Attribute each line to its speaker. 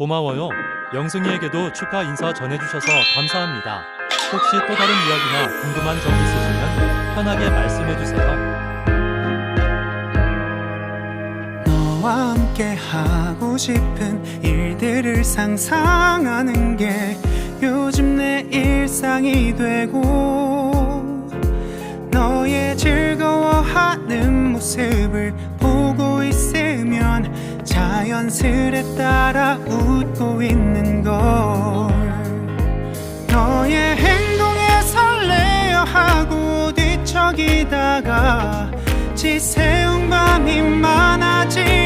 Speaker 1: 고마워요. 영승이에게도 축하 인사 전해주셔서 감사합니다. 혹시 또 다른 이야기나 궁금한 점 있으시면 편하게 말씀해주세요.
Speaker 2: 너와 함께 하고 싶은 일들을 상상하는 게 요즘 내 일상이 되고 너의 즐거워하는 모습을 자연스레 따라 웃고 있는 걸 너의 행동에 설레어 하고 뒤척이다가 지새운 밤이 많아지